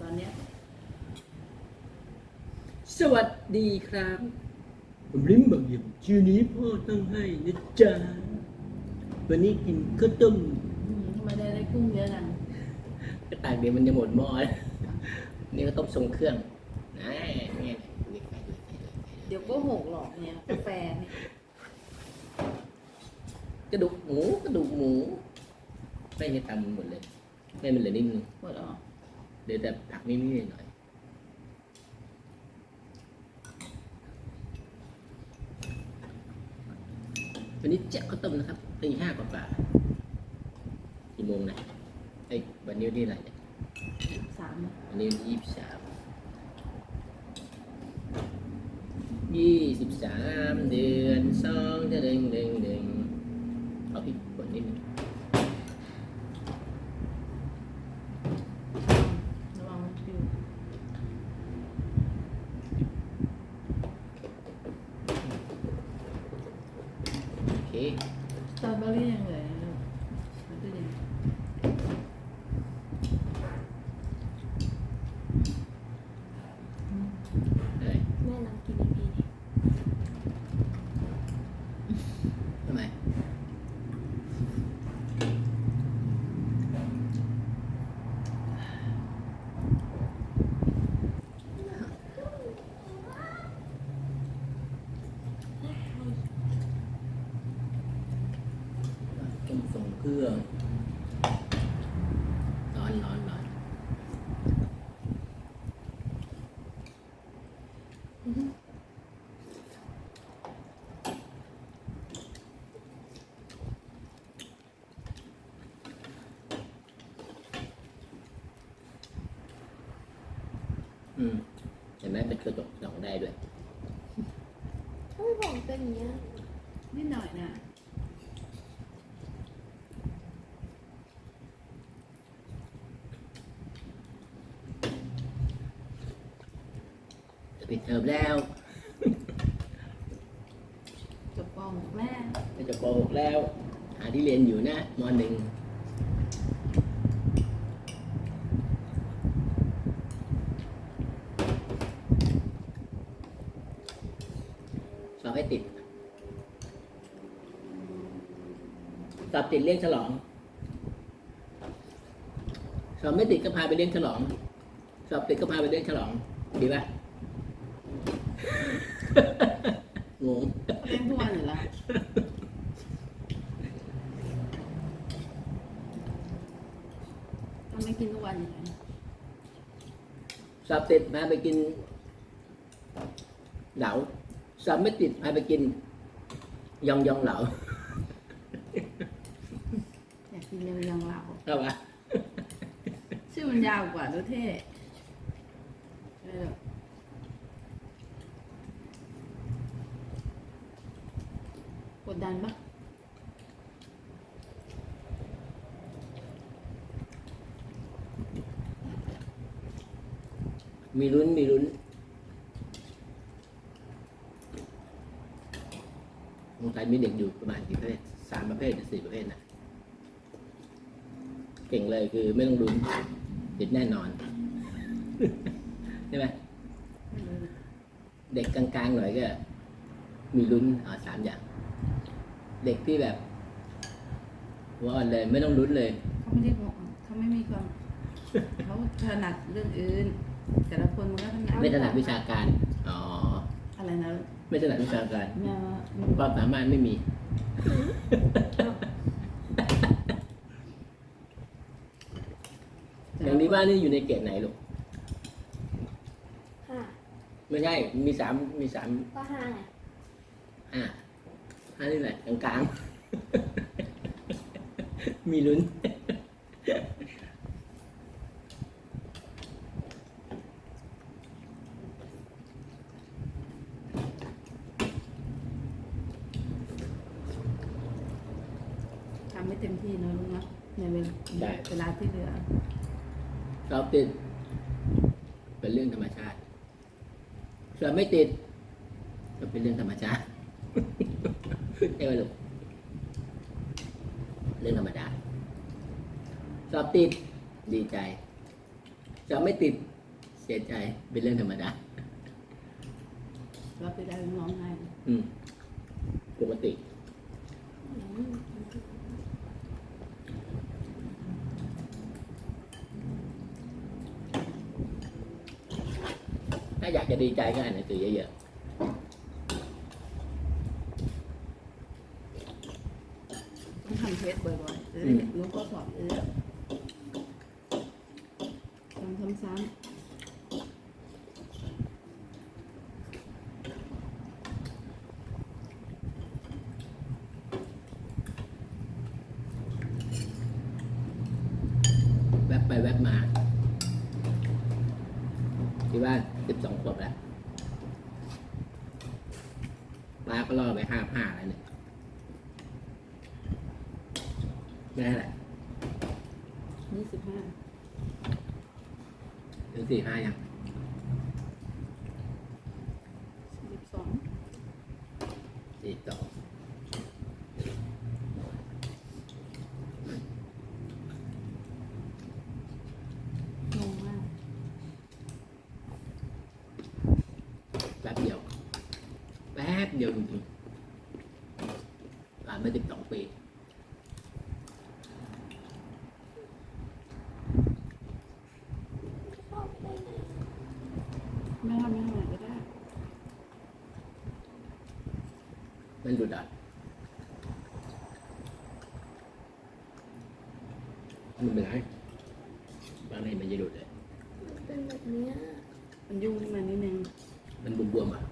ตอนเนี้ยสวัสดีครับผมลิ้มบางอย่างชื่อนี้พ่อตั้งให้นะจ๊ะวันนี้กินข้าวต้มอืมทำไมได้ได้กุ้งเยอะจังก็ตากเดี๋ยวมันจะหมดหม้อแล้วนี่ก็ต้มทรงเครื่องนะเนี่ยดูใกล้ๆดูใกล้ๆดูใกล้ๆเดี๋ยวก็หกหรอกเนี่ยกาแฟเนี่ยกระดูกหมูกระดูกหมูไม่ให้ตำหมดเลย ไม่มันเหลือนิดนึง หมดออก เดี๋ยวแต่ผักนิดๆหน่อยวันนี้เจ๊ข้าวต้มนะครับตีห้ากว่าๆกี่โมงนะไอ้ยวันนี้วันที่อะไรเนี่ยสามเนี่ยวันนี้ยี่สิบสามยี่สิบสามเดือนสองเด้งเด้งเด้งเอาพริกป่นนิดนึง ระวังมันปิว โอเค สตรอเบอรี่ยังเหลืออยู่เลยมันก็ยัง ได้แม่ลองกินอีกทีดิทำไมต้มส่งเครื่องร้อนร้อนร้อน อืมเห็นไหมเป็นกระจกส่องได้ด้วยทำไมผมเป็นอย่างเงี้ยนิดหน่อยนะจะปิดเทอมแล้วจบปหกแม่ก็จะโกหกแล้ว หาที่เรียนอยู่นะมหนึ่ง สอบให้ติดสอบติดเลี้ยงฉลองสอบไม่ติดก็พาไปเลี้ยงฉลอง สอบติดก็พาไปเลี้ยงฉลอง ดีป่ะงงเล่นทุกวันอยู่แล้วทำไม่กินทุกวันอย่างไรสอบติดพาไปกินเหลา สอบไม่ติดพาไปกิน ยองยองเหลาอยากกินยังยังเหลาเข้าปะชื่อมันยาวกว่าดูเท่เออกดดันปะมีลุ้นมีลุ้น วงการมีเด็กอยู่ประมาณกี่ประเภทสามประเภทหรือสี่ประเภทนะเก่งเลยคือไม่ต้องลุ้นติดแน่นอนใช่ไหมไม่รู้เด็กกลางๆหน่อยก็ มีลุ้นอ่าสามอย่าง เด็กที่แบบว่าอ่อนเลย ไม่ต้องลุ้นเลยเขาไม่ได้บอกเขาไม่มีความเขาถนัดเรื่องอื่น แต่ละคนมันก็ถนัดไม่ถนัดวิชาการ อ๋อ อะไรนะ ไม่ถนัดวิชาการเนี่ยความสามารถไม่มี อย่างนี้บ้านนี่อยู่ในเกรดไหนลูกห้าไม่ใช่ มีสามมีสามก็ห้าไงห้าห้านี่แหละกลางๆ มีลุ้น ไม่เต็มที่นะลุงนะในเวลาได้ เวลาที่เหลือสอบติด เป็นเรื่องธรรมชาติสอบไม่ติด ก็เป็นเรื่องธรรมชาติ ใช่ไหมลูกเรื่องธรรมดาสอบติดดีใจจะไม่ติดเสียใจเป็นเรื่องธรรมดา รับไปได้ร้องไห้ อืมปกติ อืม ถ้าอยากจะดีใจก็อ่านหนังสือเยอะ ต้องทำเทสบ่อยๆจะได้รู้ข้อสอบเออทำซ้ำ ๆแวบไปแวบมา ที่ว่าสิบสองขวบแล้วป้าก็ล่อไปห้าห้าแล้วเนี่ยไม่ได้แหละๆยี่สิบห้าถึงสี่ห้ายังสิบสองสี่สองงงมาก แป๊บเดียว แป๊บเดียวจริงๆผ่านมาสิบสองปีพ่อไปไหนไม่ทำไม่ทำอะไรก็ได้มันหลุดอะมันเป็นไรบางทีมันจะหลุดเลยมันเป็นแบบเนี้ยมันยุ่งขึ้นมานิดนึง มันบวมๆอะ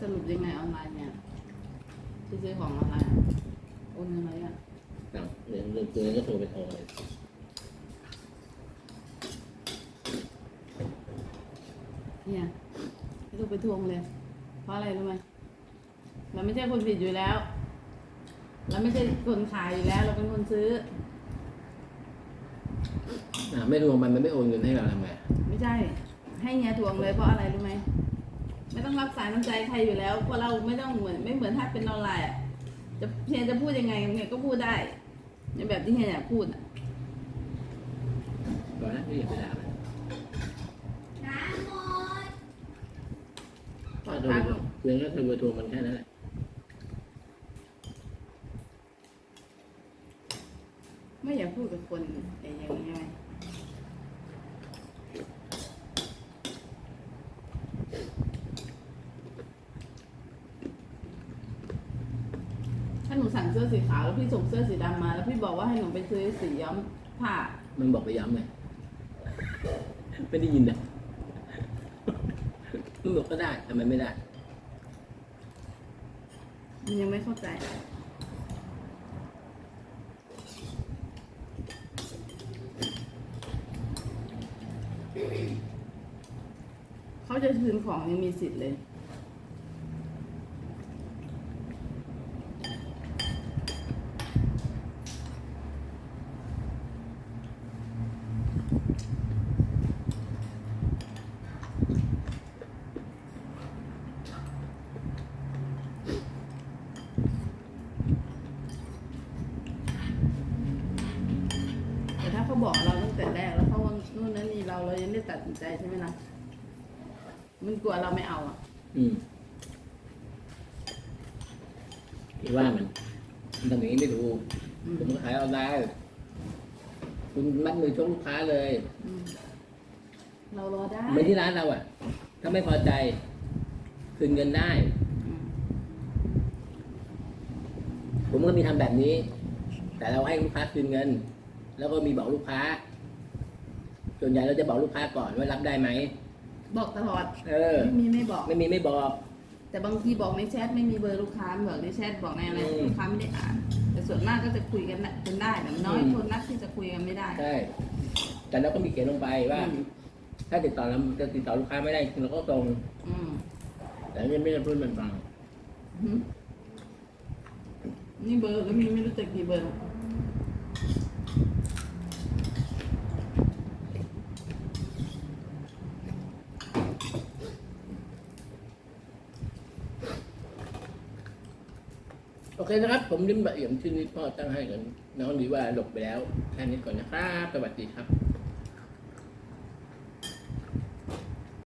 สรุปยังไงออนไลน์เนี่ยที่ซื้อของออนไลน์อะโอนเงินอะไรอะอ้าวเรื่องเรื่องตัวนี้ก็โทรไปโทรเลยเนี่ยไม่ต้องไปทวงเลย เพราะอะไรรู้ไหมเราไม่ใช่คนผิดอยู่แล้ว เราไม่ใช่คนขายอยู่แล้ว เราเป็นคนซื้อ อ่าไม่ทวงมันมันไม่โอนเงินให้เราทำไงไม่ใช่ ให้เฮียทวงเลยเพราะอะไรรู้ไหม ไม่ต้องรับสายน้ำใจใครอยู่แล้วเพราะเราไม่ต้องเหมือนไม่เหมือนถ้าเป็นออนไลน์อะจะเฮียจะพูดยังไงเฮียก็พูดได้ในแบบที่เฮียอยากพูดอะก่อนนะไม่อยากไปด่ามันน้ำหมดปล่อถ้ายโทรพักไปทวงเพียงแค่โทรไปทวงมันแค่นั้นแหละ ไม่อยากพูดกับคนแต่อย่างนี้ไงถ้าหนู สั่งเสื้อสีขาวแล้วพี่ส่งเสื้อสีดำมา แล้วพี่บอกว่าให้หนูไปซื้อสีย้อมผ้ามันบอกไปย้ำไงไม่ได้ยินนะมันบอกก็ได้ทำไมไม่ได้ มันยังไม่เข้าใจเขาจะคืนของยังมีสิทธิ์เลย แต่ถ้าเขาบอกเราตั้งแต่แรกแล้วเขานู่นนั่นนี่เราเรายังไม่ตัดสินใจใช่ไหมล่ะมันกลัวเราไม่เอาอะ อืมที่ว่ามันมันทำอย่างนี้ไม่ถูกอืม ผมขายออนไลน์ คุณมัดมือชกลูกค้าเลย อืมเรารอได้เหมือนที่ร้านเราอะ ถ้าไม่พอใจ คืนเงินได้ อืมผมก็มีทำแบบนี้ แต่เราให้ลูกค้าคืนเงิน แล้วก็มีบอกลูกค้า ส่วนใหญ่เราจะบอกลูกค้าก่อนว่ารับได้ไหม บอกตลอดเออ ไม่มีไม่บอก ไม่มีไม่บอก แต่บางทีบอกในแชทไม่มีเบอร์ลูกค้าบอกในแชทบอกในอะไรอืม ลูกค้าไม่ได้อ่านแต่ส่วน มากก็จะคุยกันได้กันได้แต่น้อยอืมคนนักที่จะคุยกันไม่ได้ ใช่ แต่เราก็มีเขียนลงไปว่าอืมถ้าติดต่อเราจะติดต่อลูกค้าไม่ได้เราก็ตรงอืมแต่ไม่ไม่ได้พูดมันฟังอืมนี่เบอร์ก็มีไม่รู้จักกี่เบอร์ เคนะครับ ผมลิมบะเอี่ยมชื่อนี้พ่อตั้งให้กันน้องดีว่าหลบไปแล้วแค่นี้ก่อนนะครับ สวัสดีครับ